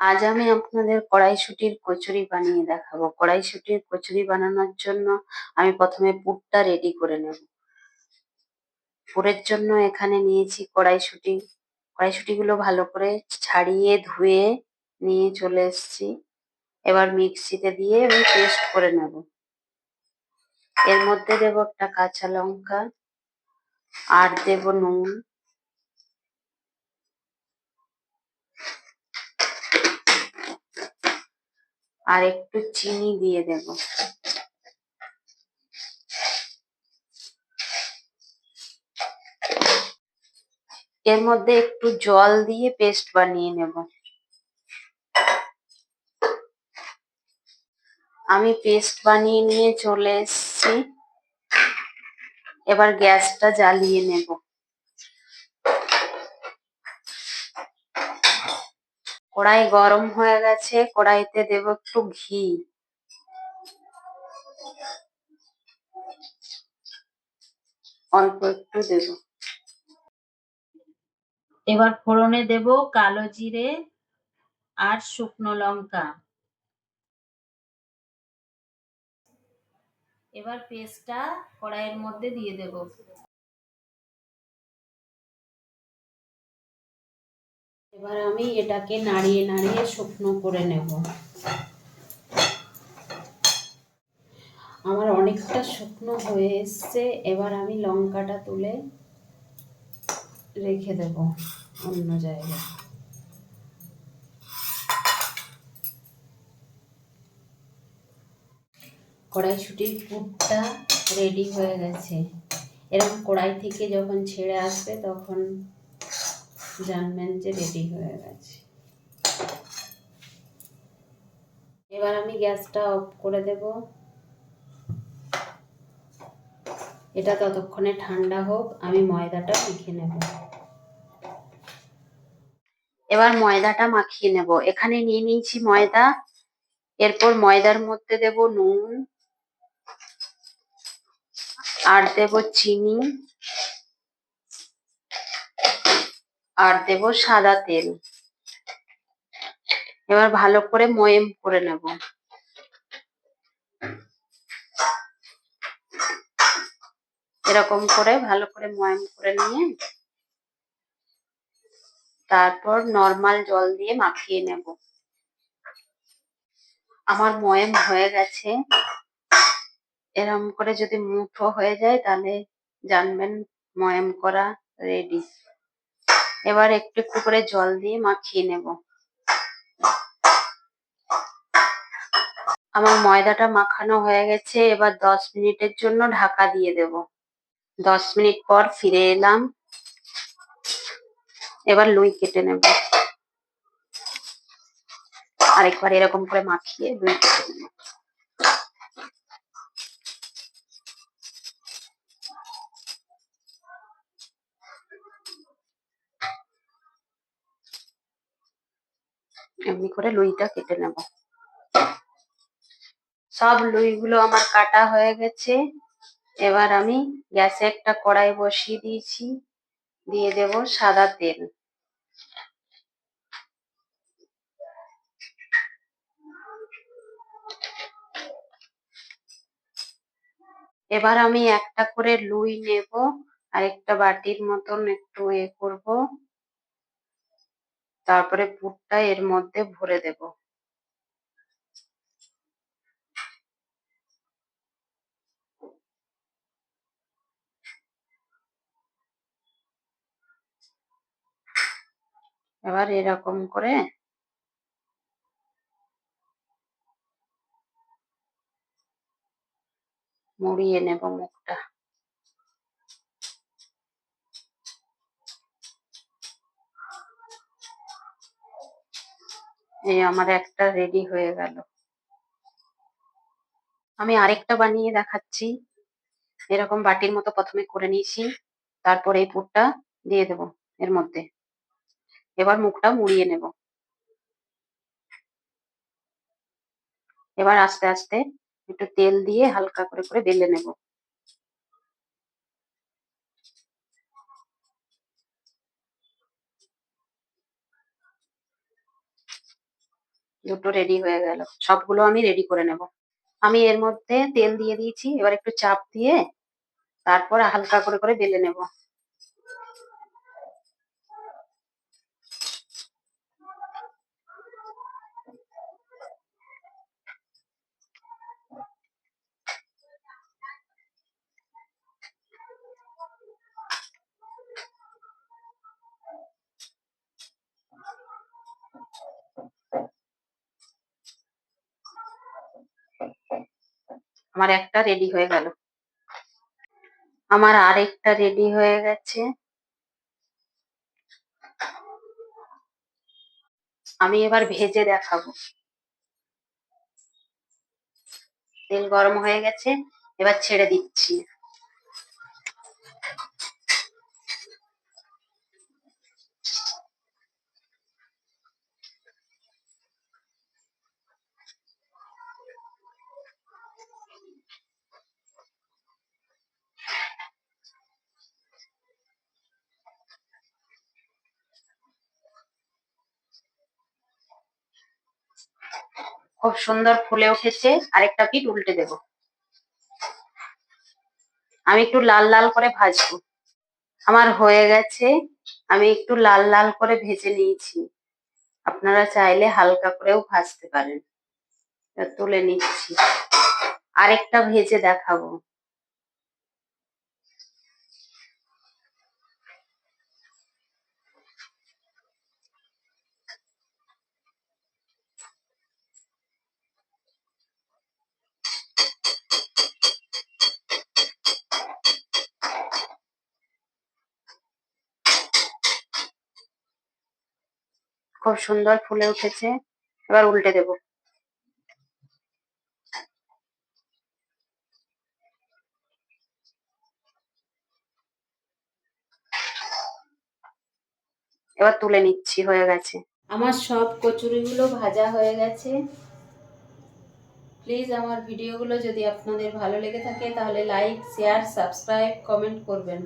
আজ আমি আপনাদের কড়াইশুঁটির কচুরি বানিয়ে দেখাবো। কড়াইশুঁটির কচুরি বানানোর জন্য আমি প্রথমে পুরটা রেডি করে নেব। পুরের জন্য এখানে নিয়েছি কড়াইশুঁটি। কড়াইশুঁটিগুলো ভালো করে ছাড়িয়ে ধুয়ে নিয়ে চলে এসেছি। এবার মিক্সিতে দিয়ে আমি পেস্ট করে নেব। এর মধ্যে দেব একটা কাঁচা লঙ্কা, আর দেব নুন। আর একটু চিনি দিয়ে দেব। এর মধ্যে একটু জল দিয়ে পেস্ট বানিয়ে নেব। আমি পেস্ট বানিয়ে নিয়ে চলে এসেছি। এবার গ্যাসটা জ্বালিয়ে নেব। কড়াই গরম হয়ে গেছে, কড়াইতে দেব একটু ঘি। অল্প একটু দেব। এবার ফোড়নে দেব কালো জিরে আর শুকনো লঙ্কা। এবার পেস্টটা কড়াইয়ের মধ্যে দিয়ে দেব। এবার আমি এটাকে নাড়িয়ে নাড়িয়ে শুকনো করে নেব। আমার অনেকটা শুকনো হয়ে এসছে, এবার আমি লঙ্কাটা তুলে রেখে দেব অন্য জায়গায়। কড়াইশুটির পুরটা রেডি হয়ে গেছে। এরকম কড়াই থেকে যখন ছেড়ে আসবে তখন জানবেন যে রেডি হয়ে গেছে। এবার আমি গ্যাসটা অফ করে দেব। এটা ততক্ষণে ঠান্ডা হোক, আমি ময়দাটা মেখে নেব। এবার ময়দাটা মাখিয়ে নেব। এখানে নিয়ে নিয়েছি ময়দা। এরপর ময়দার মধ্যে দেব নুন। আর দেব চিনি। আর দেব সাদা তেল। এবার ভালো করে ময়েম করে নেব। এরকম করে ভালো করে ময়াম করে নিয়ে তারপর নর্মাল জল দিয়ে মাখিয়ে নেব। আমার ময়াম হয়ে গেছে। এরম করে যদি মুঠো হয়ে যায় তাহলে জানবেন ময়াম করা রেডি। এবার একটু একটু করে জল দিয়ে মাখিয়ে নেব। আমার ময়দাটা মাখানো হয়ে গেছে, এবার দশ মিনিটের জন্য ঢাকা দিয়ে দেব। দশ মিনিট পর ফিরে এলাম। এবার লুই কেটে নেব। আরেকবার এরকম করে মাখিয়ে লুই কেটে নেব। এমনি করে লুইটা কেটে নেব। সব লুইগুলো আমার কাটা হয়ে গেছে। এবার আমি গ্যাসে একটা কড়াই বসিয়ে দিয়েছি। দিয়ে দেব সাদা তেল। এবার আমি একটা করে লুই নেব। আর একটা বাটির মতন একটু এ করব। তারপরে পুরটা এর মধ্যে ভরে দেব। এবার এরকম করে মুড়িয়ে নেব মুখটা। এই আমার একটা রেডি হয়ে গেল। আমি আরেকটা বানিয়ে দেখাচ্ছি। এরকম বাটির মতো প্রথমে করে নিয়েছি, তারপরে এই পুরটা দিয়ে দেব এর মধ্যে। এবার মুখটা মুড়িয়ে নেব। এবার আস্তে আস্তে একটু তেল দিয়ে হালকা করে করে বেলে নেব। দুটো রেডি হয়ে গেল। সবগুলো আমি রেডি করে নেব। আমি এর মধ্যে তেল দিয়ে দিয়েছি, এবার একটু চাপ দিয়ে তারপর হালকা করে করে বেলে নেব। আমার একটা রেডি হয়ে গেল। আমার আরেকটা রেডি হয়ে গেছে। আমি এবার ভেজে দেখাবো। তেল গরম হয়ে গেছে, এবার ছেড়ে দিচ্ছি। খুব সুন্দর ফুলে উঠেছে। আরেকটা পিট উল্টে দেব। আমি একটু লাল লাল করে ভাজবো। আমার হয়ে গেছে। আমি একটু লাল লাল করে ভেজে নিয়েছি। আপনারা চাইলে হালকা করেও ভাজতে পারেন। তুলে নিচ্ছি। আরেকটা ভেজে দেখাবো। খুব সুন্দর ফুলে উঠেছে। এবার উল্টে দেব। এবার তুলে নিচ্ছি, হয়ে গেছে। আমার সব কচুরিগুলো ভাজা হয়ে গেছে। প্লিজ আমার ভিডিওগুলো যদি আপনাদের ভালো লেগে থাকে, তাহলে লাইক, শেয়ার, সাবস্ক্রাইব, কমেন্ট করবেন।